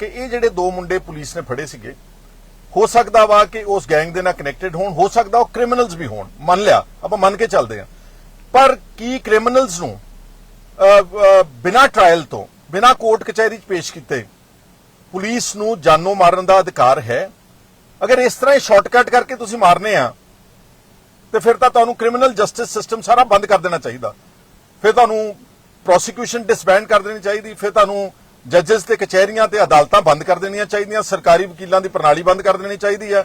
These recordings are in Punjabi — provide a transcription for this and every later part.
ਕਿ ਇਹ ਜਿਹੜੇ ਦੋ ਮੁੰਡੇ ਪੁਲਿਸ ਨੇ ਫੜੇ ਸੀਗੇ ਹੋ ਸਕਦਾ ਵਾ ਕਿ ਉਸ ਗੈਂਗ ਦੇ ਨਾਲ ਕਨੈਕਟਡ ਹੋਣ ਹੋ ਸਕਦਾ ਉਹ ਕ੍ਰਿਮੀਨਲਸ ਵੀ ਹੋਣ। ਮੰਨ ਲਿਆ ਆਪਾਂ ਮੰਨ ਕੇ ਚੱਲਦੇ ਹਾਂ। ਪਰ ਕੀ ਕ੍ਰਿਮੀਨਲਸ ਨੂੰ ਅਹ, ਬਿਨਾਂ ਟ੍ਰਾਇਲ ਤੋਂ ਬਿਨਾਂ ਕੋਰਟ ਕਚਹਿਰੀ 'ਚ ਪੇਸ਼ ਕੀਤੇ ਪੁਲਿਸ ਨੂੰ ਜਾਨੋਂ ਮਾਰਨ ਦਾ ਅਧਿਕਾਰ ਹੈ? ਅਗਰ ਇਸ ਤਰ੍ਹਾਂ ਹੀ ਸ਼ਾਰਟਕਟ ਕਰਕੇ ਤੁਸੀਂ ਮਾਰਨੇ ਆ ਤੇ ਫਿਰ ਤਾਂ ਤੁਹਾਨੂੰ ਕ੍ਰਿਮੀਨਲ ਜਸਟਿਸ ਸਿਸਟਮ ਸਾਰਾ ਬੰਦ ਕਰ ਦੇਣਾ ਚਾਹੀਦਾ। ਫਿਰ ਤੁਹਾਨੂੰ ਪ੍ਰੋਸੀਕਿਊਸ਼ਨ ਡਿਸਬੈਂਡ ਕਰ ਦੇਣੀ ਚਾਹੀਦੀ ਫਿਰ ਤੁਹਾਨੂੰ ਜੱਜਸ ਤੇ ਕਚਹਿਰੀਆਂ ਤੇ ਅਦਾਲਤਾਂ ਬੰਦ ਕਰ ਦੇਣੀਆਂ ਚਾਹੀਦੀਆਂ, ਸਰਕਾਰੀ ਵਕੀਲਾਂ ਦੀ ਪ੍ਰਣਾਲੀ ਬੰਦ ਕਰ ਦੇਣੀ ਚਾਹੀਦੀ ਹੈ,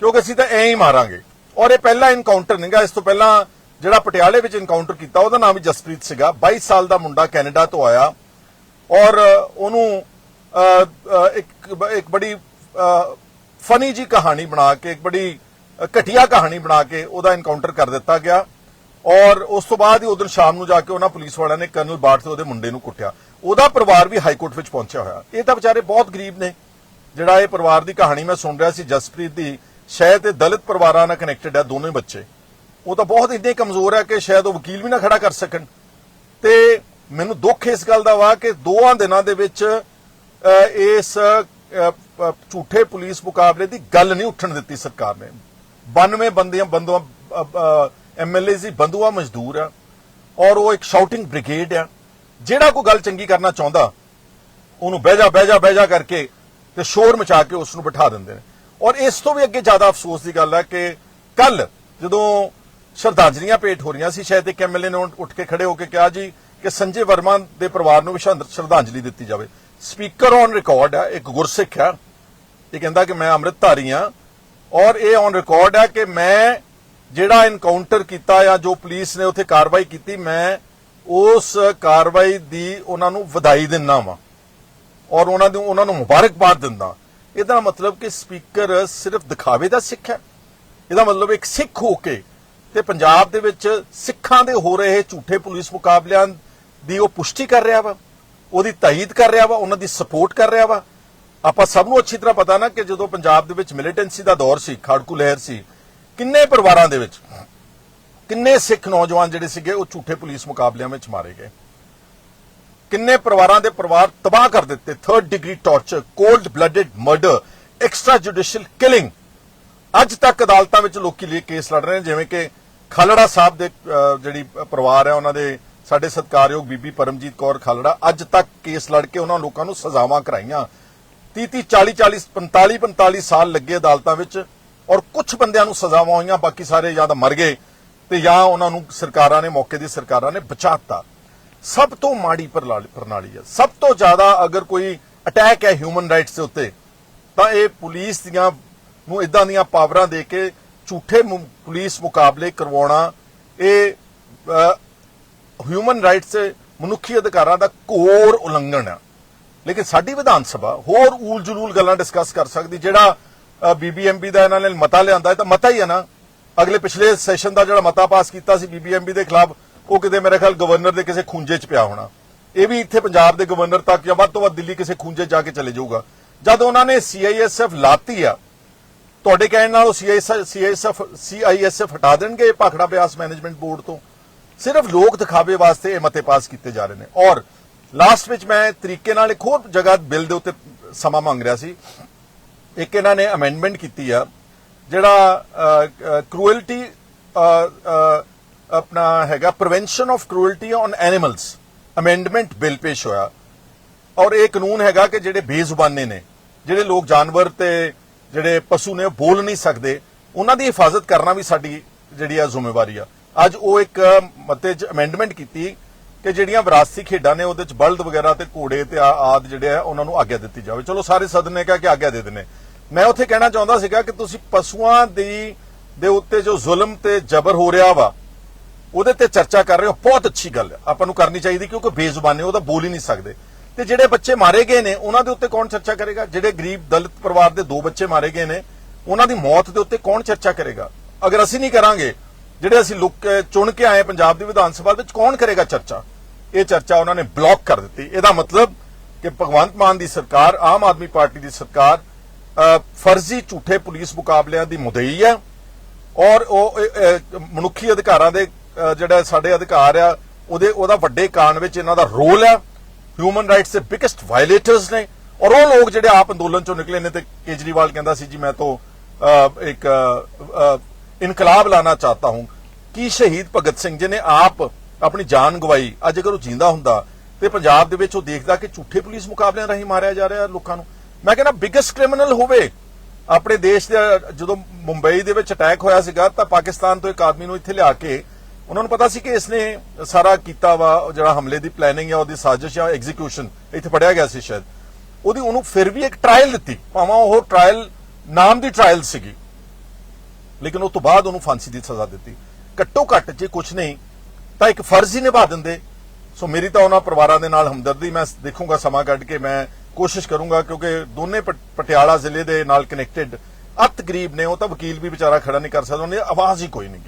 ਕਿਉਂਕਿ ਅਸੀਂ ਤਾਂ ਐਂ ਹੀ ਮਾਰਾਂਗੇ। ਔਰ ਇਹ ਪਹਿਲਾ ਇਨਕਾਊਂਟਰ ਨਹੀਂਗਾ ਇਸ ਤੋਂ ਪਹਿਲਾਂ ਜਿਹੜਾ ਪਟਿਆਲੇ ਵਿੱਚ ਇਨਕਾਊਂਟਰ ਕੀਤਾ, ਉਹਦਾ ਨਾਮ ਵੀ ਜਸਪ੍ਰੀਤ ਸੀਗਾ 22 ਸਾਲ ਦਾ ਮੁੰਡਾ ਕੈਨੇਡਾ ਤੋਂ ਆਇਆ। ਔਰ ਉਹਨੂੰ ਇੱਕ ਇੱਕ ਬੜੀ ਫਨੀ ਜੀ ਕਹਾਣੀ ਬਣਾ ਕੇ, ਇੱਕ ਬੜੀ ਘਟੀਆ ਕਹਾਣੀ ਬਣਾ ਕੇ ਉਹਦਾ ਇਨਕਾਊਂਟਰ ਕਰ ਦਿੱਤਾ ਗਿਆ। ਔਰ ਉਸ ਤੋਂ ਬਾਅਦ ਹੀ ਉਦੋਂ ਸ਼ਾਮ ਨੂੰ ਜਾ ਕੇ ਉਹਨਾਂ ਪੁਲਿਸ ਵਾਲਿਆਂ ਨੇ ਕਰਨਲ ਬਾਟ ਤੇ ਉਹਦੇ ਮੁੰਡੇ ਨੂੰ ਕੁੱਟਿਆ। ਉਹਦਾ ਪਰਿਵਾਰ ਵੀ ਹਾਈ ਕੋਰਟ ਵਿੱਚ ਪਹੁੰਚਿਆ ਹੋਇਆ। ਇਹ ਤਾਂ ਵਿਚਾਰੇ ਬਹੁਤ ਗਰੀਬ ਨੇ। ਜਿਹੜਾ ਇਹ ਪਰਿਵਾਰ ਦੀ ਕਹਾਣੀ ਮੈਂ ਸੁਣ ਰਿਹਾ ਸੀ, ਜਸਪ੍ਰੀਤ ਦੀ ਸ਼ਾਇਦ ਇਹ ਦਲਿਤ ਪਰਿਵਾਰਾਂ ਨਾਲ ਕਨੈਕਟਡ ਹੈ ਦੋਨੇ ਬੱਚੇ। ਉਹ ਤਾਂ ਬਹੁਤ ਇੰਨੇ ਕਮਜ਼ੋਰ ਹੈ ਕਿ ਸ਼ਾਇਦ ਉਹ ਵਕੀਲ ਵੀ ਨਾ ਖੜਾ ਕਰ ਸਕਣ। ਤੇ ਮੈਨੂੰ ਦੁੱਖ ਇਸ ਗੱਲ ਦਾ ਵਾ ਕਿ ਦੋਆਂ ਦਿਨਾਂ ਦੇ ਵਿੱਚ ਇਸ ਝੂਠੇ ਪੁਲਿਸ ਮੁਕਾਬਲੇ ਦੀ ਗੱਲ ਨਹੀਂ ਉੱਠਣ ਦਿੱਤੀ ਸਰਕਾਰ ਨੇ। 92 ਬੰਦਿਆਂ ਬੰਦੂਆਂ ਐਮਐਲਏ ਦੀ ਬੰਦੂਆ ਮਜ਼ਦੂਰ ਆ ਔਰ ਉਹ ਇੱਕ ਸ਼ਾਊਟਿੰਗ ਬ੍ਰਿਗੇਡ ਆ। ਜਿਹੜਾ ਕੋਈ ਗੱਲ ਚੰਗੀ ਕਰਨਾ ਚਾਹੁੰਦਾ, ਉਹਨੂੰ ਬਹਿ ਜਾ ਬਹਿ ਜਾ ਬਹਿ ਜਾ ਕਰਕੇ ਤੇ ਸ਼ੋਰ ਮਚਾ ਕੇ ਉਸ ਨੂੰ ਬਿਠਾ ਦਿੰਦੇ ਨੇ। ਔਰ ਇਸ ਤੋਂ ਵੀ ਅੱਗੇ ਜ਼ਿਆਦਾ ਅਫਸੋਸ ਦੀ ਗੱਲ ਹੈ ਕਿ ਕੱਲ ਜਦੋਂ ਸ਼ਰਧਾਂਜਲੀਆਂ ਭੇਟ ਹੋ ਰਹੀਆਂ ਸੀ, ਸ਼ਾਇਦ ਇੱਕ ਐਮਐਲਏ ਨੇ ਉੱਠ ਕੇ ਖੜੇ ਹੋ ਕੇ ਕਿਹਾ ਜੀ ਕਿ ਸੰਜੇ ਵਰਮਾ ਦੇ ਪਰਿਵਾਰ ਨੂੰ ਵੀ ਸ਼ਰਧਾਂਜਲੀ ਦਿੱਤੀ ਜਾਵੇ। ਸਪੀਕਰ ਔਨ ਰਿਕਾਰਡ ਹੈ ਇੱਕ ਗੁਰਸਿੱਖ ਹੈ ਇਹ ਕਹਿੰਦਾ ਕਿ ਮੈਂ ਅੰਮ੍ਰਿਤਧਾਰੀ ਹਾਂ ਔਰ ਇਹ ਔਨ ਰਿਕਾਰਡ ਹੈ ਕਿ ਮੈਂ ਜਿਹੜਾ ਇਨਕਾਊਂਟਰ ਕੀਤਾ ਜਾਂ ਜੋ ਪੁਲਿਸ ਨੇ ਉੱਥੇ ਕਾਰਵਾਈ ਕੀਤੀ, ਮੈਂ ਉਸ ਕਾਰਵਾਈ ਦੀ ਉਹਨਾਂ ਨੂੰ ਵਧਾਈ ਦਿੰਦਾ ਵਾਂ। ਔਰ ਉਹਨਾਂ ਨੂੰ ਉਹਨਾਂ ਨੂੰ ਮੁਬਾਰਕਬਾਦ ਦਿੰਦਾ। ਇਹਦਾ ਮਤਲਬ ਕਿ ਸਪੀਕਰ ਸਿਰਫ ਦਿਖਾਵੇ ਦਾ ਸਿੱਖ ਹੈ। ਇਹਦਾ ਮਤਲਬ ਇੱਕ ਸਿੱਖ ਹੋ ਕੇ ਤੇ ਪੰਜਾਬ ਦੇ ਵਿੱਚ ਸਿੱਖਾਂ ਦੇ ਹੋ ਰਹੇ ਝੂਠੇ ਪੁਲਿਸ ਮੁਕਾਬਲਿਆਂ ਦੀ ਉਹ ਪੁਸ਼ਟੀ ਕਰ ਰਿਹਾ ਵਾ, ਉਹਦੀ ਤਾਇਦ ਕਰ ਰਿਹਾ ਵਾ, ਉਹਨਾਂ ਦੀ ਸਪੋਰਟ ਕਰ ਰਿਹਾ ਵਾ। ਆਪਾਂ ਸਭ ਨੂੰ ਅੱਛੀ ਤਰ੍ਹਾਂ ਪਤਾ ਨਾ ਕਿ ਜਦੋਂ ਪੰਜਾਬ ਦੇ ਵਿੱਚ ਮਿਲੀਟੈਂਸੀ ਦਾ ਦੌਰ ਸੀ, ਖਾੜਕੂ ਲਹਿਰ ਸੀ ਕਿੰਨੇ ਪਰਿਵਾਰਾਂ ਦੇ ਵਿੱਚ, ਕਿੰਨੇ ਸਿੱਖ ਨੌਜਵਾਨ ਜਿਹੜੇ ਸੀਗੇ ਉਹ ਝੂਠੇ ਪੁਲਿਸ ਮੁਕਾਬਲਿਆਂ ਵਿੱਚ ਮਾਰੇ ਗਏ? ਕਿੰਨੇ ਪਰਿਵਾਰਾਂ ਦੇ ਪਰਿਵਾਰ ਤਬਾਹ ਕਰ ਦਿੱਤੇ? Third degree torture cold blooded murder extra judicial killing ਅੱਜ ਤੱਕ ਅਦਾਲਤਾਂ ਵਿੱਚ ਲੋਕੀ ਲਈ ਕੇਸ ਲੜ ਰਹੇ ਨੇ, ਜਿਵੇਂ ਕਿ ਖਾਲੜਾ ਸਾਹਿਬ ਦੇ ਜਿਹੜੀ ਪਰਿਵਾਰ ਹੈ, ਉਹਨਾਂ ਦੇ ਸਾਡੇ ਸਤਿਕਾਰਯੋਗ ਬੀਬੀ ਪਰਮਜੀਤ ਕੌਰ ਖਾਲੜਾ ਅੱਜ ਤੱਕ ਕੇਸ ਲੜ ਕੇ ਉਹਨਾਂ ਲੋਕਾਂ ਨੂੰ ਸਜ਼ਾਵਾਂ ਕਰਾਈਆਂ। 30 30 40 40 45 45 ਸਾਲ ਲੱਗੇ ਅਦਾਲਤਾਂ ਵਿੱਚ ਔਰ ਕੁਝ ਬੰਦਿਆਂ ਨੂੰ ਸਜ਼ਾਵਾਂ ਹੋਈਆਂ, ਬਾਕੀ ਸਾਰੇ ਜਾਂ ਤਾਂ ਮਰ ਗਏ ਤੇ ਜਾਂ ਉਹਨਾਂ ਨੂੰ ਸਰਕਾਰਾਂ ਨੇ, ਮੌਕੇ ਦੀ ਸਰਕਾਰਾਂ ਨੇ ਬਚਾਤਾ। ਸਭ ਤੋਂ ਮਾੜੀ ਪ੍ਰਣਾਲੀ ਹੈ। ਸਭ ਤੋਂ ਜ਼ਿਆਦਾ ਅਗਰ ਕੋਈ ਅਟੈਕ ਹੈ ਹਿਊਮਨ ਰਾਈਟਸ ਦੇ ਉੱਤੇ, ਤਾਂ ਇਹ ਪੁਲਿਸ ਦੀਆਂ ਨੂੰ ਇਦਾਂ ਦੀਆਂ ਪਾਵਰਾਂ ਦੇ ਕੇ ਝੂਠੇ ਪੁਲਿਸ ਮੁਕਾਬਲੇ ਕਰਵਾਉਣਾ, ਇਹ ਹਿਊਮਨ ਰਾਈਟਸ ਮਨੁੱਖੀ ਅਧਿਕਾਰਾਂ ਦਾ ਘੋਰ ਉਲੰਘਣ ਹੈ। ਲੇਕਿਨ ਸਾਡੀ ਵਿਧਾਨ ਸਭਾ ਹੋਰ ਊਲ ਜਲੂਲ ਗੱਲਾਂ ਡਿਸਕਸ ਕਰ ਸਕਦੀ, ਜਿਹੜਾ ਬੀਬੀਐਮਬੀ ਦਾ ਇਹਨਾਂ ਨੇ ਮਤਾ ਲਿਆਂਦਾ ਤਾਂ ਮਤਾ ਹੀ ਹੈ ਨਾ। ਅਗਲੇ ਪਿਛਲੇ ਸੈਸ਼ਨ ਦਾ ਜਿਹੜਾ ਮਤਾ ਪਾਸ ਕੀਤਾ ਸੀ ਬੀਬੀਐਮਬੀ ਦੇ ਖਿਲਾਫ, ਉਹ ਕਿਤੇ ਮੇਰੇ ਖਿਆਲ ਗਵਰਨਰ ਦੇ ਕਿਸੇ ਖੂੰਜੇ 'ਚ ਪਿਆ ਹੋਣਾ। ਇਹ ਵੀ ਇੱਥੇ ਪੰਜਾਬ ਦੇ ਗਵਰਨਰ ਤੱਕ ਜਾਂ ਵੱਧ ਤੋਂ ਵੱਧ ਦਿੱਲੀ ਕਿਸੇ ਖੂੰਜੇ 'ਚ ਜਾ ਕੇ ਚਲੇ ਜਾਊਗਾ। ਜਦ ਉਹਨਾਂ ਨੇ ਸੀਆਈਐਸਐਫ ਲਾਤੀ ਆ, ਤੁਹਾਡੇ ਕਹਿਣ ਨਾਲ ਉਹ ਸੀਆਈਐਸਐਫ ਸੀਆਈਐਸਐਫ ਹਟਾ ਦੇਣਗੇ ਭਾਖੜਾ ਬਿਆਸ ਮੈਨੇਜਮੈਂਟ ਬੋਰਡ ਤੋਂ? ਸਿਰਫ ਲੋਕ ਦਿਖਾਵੇ ਵਾਸਤੇ ਇਹ ਮਤੇ ਪਾਸ ਕੀਤੇ ਜਾ ਰਹੇ ਨੇ। ਔਰ ਲਾਸਟ ਵਿੱਚ ਮੈਂ ਤਰੀਕੇ ਨਾਲ ਇੱਕ ਹੋਰ ਜਗ੍ਹਾ ਬਿੱਲ ਦੇ ਉੱਤੇ ਸਮਾਂ ਮੰਗ ਰਿਹਾ ਸੀ। ਇੱਕ ਇਹਨਾਂ ਨੇ ਅਮੈਂਡਮੈਂਟ ਕੀਤੀ ਆ, ਜਿਹੜਾ ਕ੍ਰੂਅਲਟੀ ਆਪਣਾ ਹੈਗਾ prevention of cruelty on animals amendment bill ਪੇਸ਼ ਹੋਇਆ। ਔਰ ਇਹ ਕਾਨੂੰਨ ਹੈਗਾ ਕਿ ਜਿਹੜੇ ਬੇਜ਼ੁਬਾਨੇ ਨੇ, ਜਿਹੜੇ ਲੋਕ ਜਾਨਵਰ ਤੇ ਜਿਹੜੇ ਪਸ਼ੂ ਨੇ, ਉਹ ਬੋਲ ਨਹੀਂ ਸਕਦੇ, ਉਹਨਾਂ ਦੀ ਹਿਫਾਜ਼ਤ ਕਰਨਾ ਵੀ ਸਾਡੀ ਜਿਹੜੀ ਆ ਜ਼ਿੰਮੇਵਾਰੀ ਆ। ਅੱਜ ਉਹ ਇੱਕ ਮਤੇ 'ਚ ਅਮੈਂਡਮੈਂਟ ਕੀਤੀ ਕਿ ਜਿਹੜੀਆਂ ਵਿਰਾਸਤੀ ਖੇਡਾਂ ਨੇ, ਉਹਦੇ 'ਚ ਬਲਦ ਵਗੈਰਾ ਤੇ ਘੋੜੇ ਤੇ ਆ- ਆਦਿ ਜਿਹੜੇ ਆ, ਉਹਨਾਂ ਨੂੰ ਆਗਿਆ ਦਿੱਤੀ ਜਾਵੇ। ਚਲੋ ਸਾਰੇ ਸਦਨ ਨੇ ਕਿਹਾ ਕਿ ਆਗਿਆ ਦੇ ਦਿੰਨੇ ਮੈਂ ਉੱਥੇ ਕਹਿਣਾ ਚਾਹੁੰਦਾ ਸੀਗਾ ਕਿ ਤੁਸੀਂ ਪਸ਼ੂਆਂ ਦੀ, ਦੇ ਉੱਤੇ ਜੋ ਜ਼ੁਲਮ ਤੇ ਜ਼ਬਰ ਹੋ ਰਿਹਾ ਵਾ, ਉਹਦੇ ਤੇ ਚਰਚਾ ਕਰ ਰਹੇ ਹੋ। ਬਹੁਤ ਅੱਛੀ ਗੱਲ ਆਪਾਂ ਨੂੰ ਕਰਨੀ ਚਾਹੀਦੀ ਕਿਉਂਕਿ ਬੇਜ਼ੁਬਾਨੇ ਉਹ ਤਾਂ ਬੋਲ ਹੀ ਨਹੀਂ ਸਕਦੇ। ਤੇ ਜਿਹੜੇ ਬੱਚੇ ਮਾਰੇ ਗਏ ਨੇ, ਉਹਨਾਂ ਦੇ ਉੱਤੇ ਕੌਣ ਚਰਚਾ ਕਰੇਗਾ? ਜਿਹੜੇ ਗਰੀਬ ਦਲਿਤ ਪਰਿਵਾਰ ਦੇ ਦੋ ਬੱਚੇ ਮਾਰੇ ਗਏ ਨੇ, ਉਹਨਾਂ ਦੀ ਮੌਤ ਦੇ ਉੱਤੇ ਕੌਣ ਚਰਚਾ ਕਰੇਗਾ? ਅਗਰ ਅਸੀਂ ਨਹੀਂ ਕਰਾਂਗੇ, ਜਿਹੜੇ ਅਸੀਂ ਲੋਕ ਚੁਣ ਕੇ ਆਏ ਪੰਜਾਬ ਦੀ ਵਿਧਾਨ ਸਭਾ ਵਿੱਚ, ਕੌਣ ਕਰੇਗਾ ਚਰਚਾ? ਇਹ ਚਰਚਾ ਉਹਨਾਂ ਨੇ ਬਲੌਕ ਕਰ ਦਿੱਤੀ। ਇਹਦਾ ਮਤਲਬ ਕਿ ਭਗਵੰਤ ਮਾਨ ਦੀ ਸਰਕਾਰ, ਆਮ ਆਦਮੀ ਪਾਰਟੀ ਦੀ ਸਰਕਾਰ ਫਰਜ਼ੀ ਝੂਠੇ ਪੁਲਿਸ ਮੁਕਾਬਲਿਆਂ ਦੀ ਮੁਦਈ ਹੈ ਔਰ ਉਹ ਮਨੁੱਖੀ ਅਧਿਕਾਰਾਂ ਦੇ ਜਿਹੜਾ ਸਾਡੇ ਅਧਿਕਾਰ ਆ, ਉਹਦੇ, ਉਹਦਾ ਵੱਡੇ ਕਾਰਨ ਵਿੱਚ ਇਹਨਾਂ ਦਾ ਰੋਲ ਹੈ ਹਿਊਮਨ ਰਾਈਟਸ ਦੇ ਬਿਗੇਸਟ ਵਾਇਲੇਟਰਸ ਨੇ। ਔਰ ਉਹ ਲੋਕ ਜਿਹੜੇ ਆਪ ਅੰਦੋਲਨ ਚੋਂ ਨਿਕਲੇ ਨੇ ਤੇ ਕੇਜਰੀਵਾਲ ਕਹਿੰਦਾ ਸੀ, ਜੀ, ਮੈਂ ਤੋਂ ਇੱਕ ਇਨਕਲਾਬ ਲਾਣਾ ਚਾਹਤਾ ਹੂੰ। ਕੀ ਸ਼ਹੀਦ ਭਗਤ ਸਿੰਘ ਜੀ ਨੇ ਆਪ ਆਪਣੀ ਜਾਨ ਗਵਾਈ? ਅੱਜ ਅਗਰ ਉਹ ਜਿੰਦਾ ਹੁੰਦਾ ਤੇ ਪੰਜਾਬ ਦੇ ਵਿੱਚ ਉਹ ਦੇਖਦਾ ਕਿ ਝੂਠੇ ਪੁਲਿਸ ਮੁਕਾਬਲਿਆਂ ਰਾਹੀਂ ਮਾਰਿਆ ਜਾ ਰਿਹਾ ਲੋਕਾਂ ਨੂੰ। ਮੈਂ ਕਹਿੰਦਾ ਬਿਗੇਸਟ ਕ੍ਰਿਮੀਨਲ ਹੋਵੇ, ਆਪਣੇ ਦੇਸ਼ ਦੇ, ਜਦੋਂ ਮੁੰਬਈ ਦੇ ਵਿੱਚ ਅਟੈਕ ਹੋਇਆ ਸੀਗਾ, ਤਾਂ ਪਾਕਿਸਤਾਨ ਤੋਂ ਇੱਕ ਆਦਮੀ ਨੂੰ ਇੱਥੇ ਲਿਆ ਕੇ ਉਹਨਾਂ ਨੂੰ ਪਤਾ ਸੀ ਕਿ ਇਸਨੇ ਸਾਰਾ ਕੀਤਾ ਵਾ ਜਿਹੜਾ ਹਮਲੇ ਦੀ ਪਲੈਨਿੰਗ ਆ, ਉਹਦੀ ਸਾਜ਼ਿਸ਼ ਆ ਐਗਜ਼ੀਕਿਊਸ਼ਨ ਇੱਥੇ ਫੜਿਆ ਗਿਆ ਸੀ ਸ਼ਾਇਦ। ਉਹਦੀ ਉਹਨੂੰ ਫਿਰ ਵੀ ਇੱਕ ਟ੍ਰਾਇਲ ਦਿੱਤੀ, ਭਾਵੇਂ ਉਹ ਟ੍ਰਾਇਲ ਨਾਮ ਦੀ ਟ੍ਰਾਇਲ ਸੀਗੀ। ਲੇਕਿਨ ਉਹ ਤੋਂ ਬਾਅਦ ਉਹਨੂੰ ਫਾਂਸੀ ਦੀ ਸਜ਼ਾ ਦਿੱਤੀ। ਘੱਟੋ ਘੱਟ ਜੇ ਕੁਝ ਨਹੀਂ, ਤਾਂ ਇੱਕ ਫਰਜ਼ ਹੀ ਨਿਭਾ ਦਿੰਦੇ। ਸੋ ਮੇਰੀ ਤਾਂ ਉਹਨਾਂ ਪਰਿਵਾਰਾਂ ਦੇ ਨਾਲ ਹਮਦਰਦੀ, ਮੈਂ ਦੇਖੂੰਗਾ ਸਮਾਂ ਕੱਢ ਕੇ, ਮੈਂ ਕੋਸ਼ਿਸ਼ ਕਰੂੰਗਾ ਕਿਉਂਕਿ ਦੋਨੇ ਪਟ- ਪਟਿਆਲਾ ਜ਼ਿਲ੍ਹੇ ਦੇ ਨਾਲ ਕਨੈਕਟਡ ਅਤ ਗਰੀਬ ਨੇ, ਉਹ ਤਾਂ ਵਕੀਲ ਵੀ ਵਿਚਾਰਾ ਖੜਾ ਨਹੀਂ ਕਰ ਸਕਦਾ, ਉਹਨੇ ਆਵਾਜ਼ ਹੀ ਕੋਈ ਨਹੀਂ